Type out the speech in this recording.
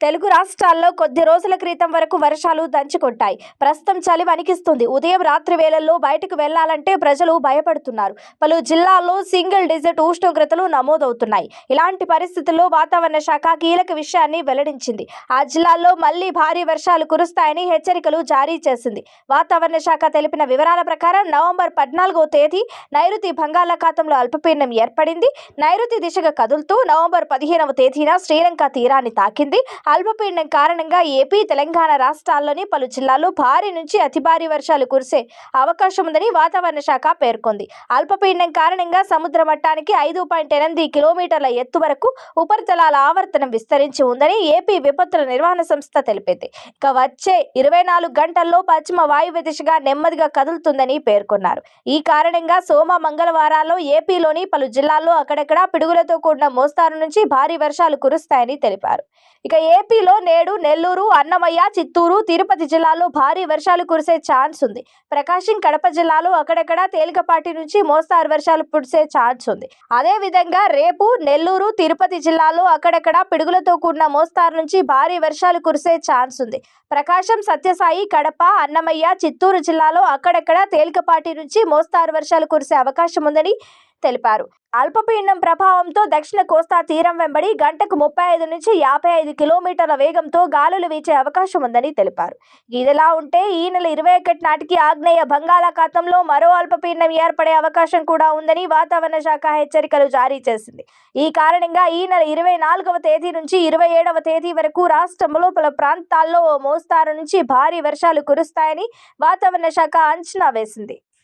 తెలుగు రాష్ట్రాల్లో కొద్ది రోజుల క్రితం వరకు వర్షాలు దంచుకొట్టాయి. ప్రస్తుతం చలి వణికిస్తుంది. ఉదయం రాత్రి వేళల్లో బయటకు వెళ్ళాలంటే ప్రజలు భయపడుతున్నారు. పలు జిల్లాల్లో సింగిల్ డిజిట్ ఉష్ణోగ్రతలు నమోదవుతున్నాయి. ఇలాంటి పరిస్థితుల్లో వాతావరణ శాఖ కీలక విషయాన్ని వెల్లడించింది. ఆ జిల్లాల్లో మళ్ళీ భారీ వర్షాలు కురుస్తాయని హెచ్చరికలు జారీ చేసింది. వాతావరణ శాఖ తెలిపిన వివరాల ప్రకారం నవంబర్ పద్నాలుగో తేదీ నైరుతి బంగాళాఖాతంలో అల్పపీడనం ఏర్పడింది. నైరుతి దిశగా కదులుతూ నవంబర్ పదిహేనవ తేదీన శ్రీలంక తీరాన్ని తాకింది. అల్పపీడనం కారణంగా ఏపీ తెలంగాణ రాష్ట్రాల్లోని పలు జిల్లాల్లో భారీ నుంచి అతి భారీ వర్షాలు కురిసే అవకాశం ఉందని వాతావరణ శాఖ పేర్కొంది. అల్పపీడనం కారణంగా సముద్ర మట్టానికి ఐదు పాయింట్ ఎనిమిది కిలోమీటర్ల ఎత్తు వరకు ఉపరితలాల ఆవర్తనం విస్తరించి ఉందని ఏపీ విపత్తుల నిర్వహణ సంస్థ తెలిపింది. ఇక వచ్చే ఇరవై నాలుగు గంటల్లో పశ్చిమ వాయువ్య దిశగా నెమ్మదిగా కదులుతుందని పేర్కొన్నారు. ఈ కారణంగా సోమ మంగళవారాల్లో ఏపీలోని పలు జిల్లాల్లో అక్కడక్కడ పిడుగులతో కూడిన మోస్తారు నుంచి భారీ వర్షాలు కురుస్తాయని తెలిపారు. ఇక ఏ ఏపీలో నేడు నెల్లూరు అన్నమయ్య చిత్తూరు తిరుపతి జిల్లాలో భారీ వర్షాలు కురిసే ఛాన్స్ ఉంది. ప్రకాశం కడప జిల్లాలో అక్కడక్కడ తేలికపాటి నుంచి మోస్తారు వర్షాలు కురిసే ఛాన్స్ ఉంది. అదే విధంగా రేపు నెల్లూరు తిరుపతి జిల్లాలో అక్కడక్కడ పిడుగులతో కూడిన మోస్తారు నుంచి భారీ వర్షాలు కురిసే ఛాన్స్ ఉంది. ప్రకాశం సత్యసాయి కడప అన్నమయ్య చిత్తూరు జిల్లాలో అక్కడక్కడ తేలికపాటి నుంచి మోస్తారు వర్షాలు కురిసే అవకాశం ఉందని తెలిపారు. అల్పపీడనం ప్రభావంతో దక్షిణ కోస్తా తీరం వెంబడి గంటకు ముప్పై ఐదు నుంచి యాభై ఐదు కిలోమీటర్ల వేగంతో గాలులు వీచే అవకాశం ఉందని తెలిపారు. ఇదిలా ఉంటే ఈ నెల ఇరవై ఒకటి నాటికి ఆగ్నేయ బంగాళాఖాతంలో మరో అల్పపీడనం ఏర్పడే అవకాశం కూడా ఉందని వాతావరణ శాఖ హెచ్చరికలు జారీ చేసింది. ఈ కారణంగా ఈ నెల ఇరవై నాలుగవ తేదీ నుంచి ఇరవై ఏడవ తేదీ వరకు రాష్ట్రంలో పలు ప్రాంతాల్లో ఓ మోస్తారు నుంచి భారీ వర్షాలు కురుస్తాయని వాతావరణ శాఖ అంచనా వేసింది.